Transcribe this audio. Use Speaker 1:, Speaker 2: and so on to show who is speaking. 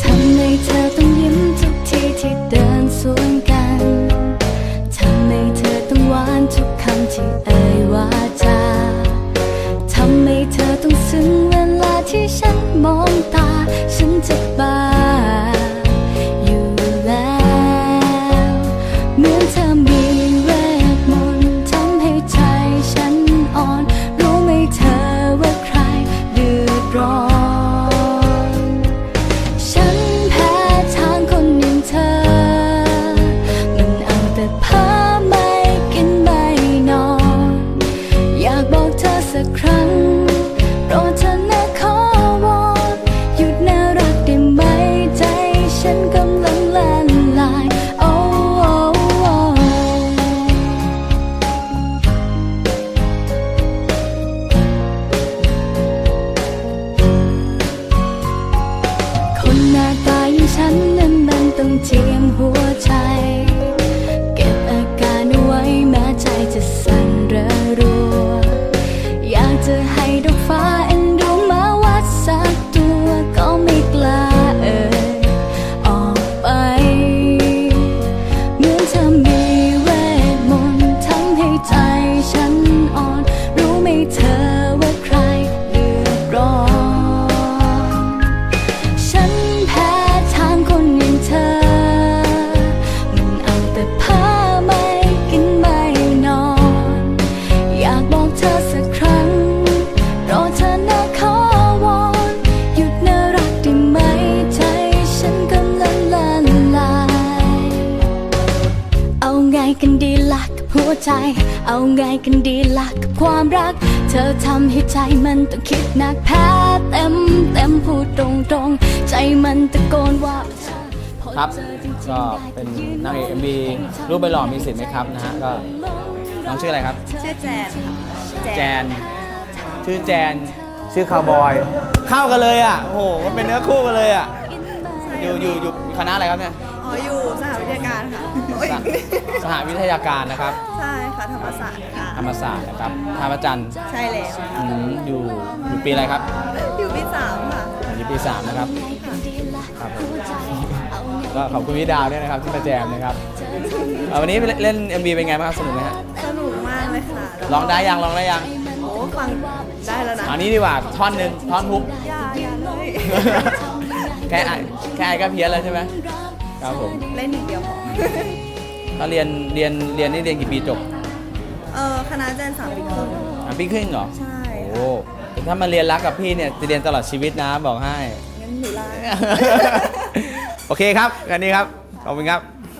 Speaker 1: ทำให้เธอต้องยิ้มทุกทีที่เ ต้องซึ้งเวลาที่ฉันมองตา ฉันจะบา หัวใจ เอาไงกันดีล่ะกับความรัก เธอทำให้ใจมันต้องคิดหนักแพ้เต็มเต็มพูดตรงตรงๆใจมันตะโกนว่าเธอพอ
Speaker 2: ครับ
Speaker 1: เจอจริงๆ
Speaker 2: ก็
Speaker 1: ได้
Speaker 2: เป็น
Speaker 1: ยื
Speaker 2: นางเอก
Speaker 1: ม
Speaker 2: MV รูปใบหล่อมีสิทธิ์ไหมครับนะฮะก็น้องชื่ออะไรครับ
Speaker 3: ชื่อแจนค่ะ
Speaker 2: แจน ชื่อแจน ชื่อคาวบอย เข้ากันเลยอะ โอ้โห มันเป็นเนื้อคู่กันเลยอะ อยู่อยู่อยู่คณะอะไรครับเนี่ย
Speaker 3: อ๋อ อยู่สหวิทยาการค่ะโอ้ย
Speaker 2: สหสหวิทยาการนะครับ
Speaker 3: ใช่ค่ะธรรมศาสตร์ค่ะ
Speaker 2: ธรรมศาสตร์นะครับท่าพระจันทร์
Speaker 3: ใช่แล้ว
Speaker 2: อืมอยู่อยู่ปีอะไรครับ
Speaker 3: อยู่ปีสามค่ะ
Speaker 2: อยู่ปีสามนะครับครับผมก็ขอบคุณพี่ดาวด้วยนะครับที่มาแจมนะครับเอ่อวันนี้เล่น MV เป็นไงบ้างครับสนุกไหมฮะ
Speaker 3: สนุกมากเลยค่ะ
Speaker 2: ร้องได้ยังร้องได้ยัง
Speaker 3: โอ้ฟังได้แล้วนะ
Speaker 2: อันนี้ดีกว่าท่อนหนึ่งท่อนฮุก
Speaker 3: อย่าอย่าเลย
Speaker 2: แค่อ่านแค่อ่านก็เพี้ยนแล้วใช่ไหมครับผม
Speaker 3: เล่นหนึ่างเดียวพอ
Speaker 2: ถ้าเรียนเรียนเรียนนี่เรียนกี่ปีจบ
Speaker 3: เออคณะแจนสามปีครึ่ง
Speaker 2: อะปีครึ่งเหรอ
Speaker 3: ใช่
Speaker 2: โอ้แต่ถ้ามาเรียนรักกับพี่เนี่ยจะเรียนตลอดชีวิตนะบอกให้
Speaker 3: งั้นหนูลา
Speaker 2: โอเคครับกันนี้ครับ ขอบคุณครับ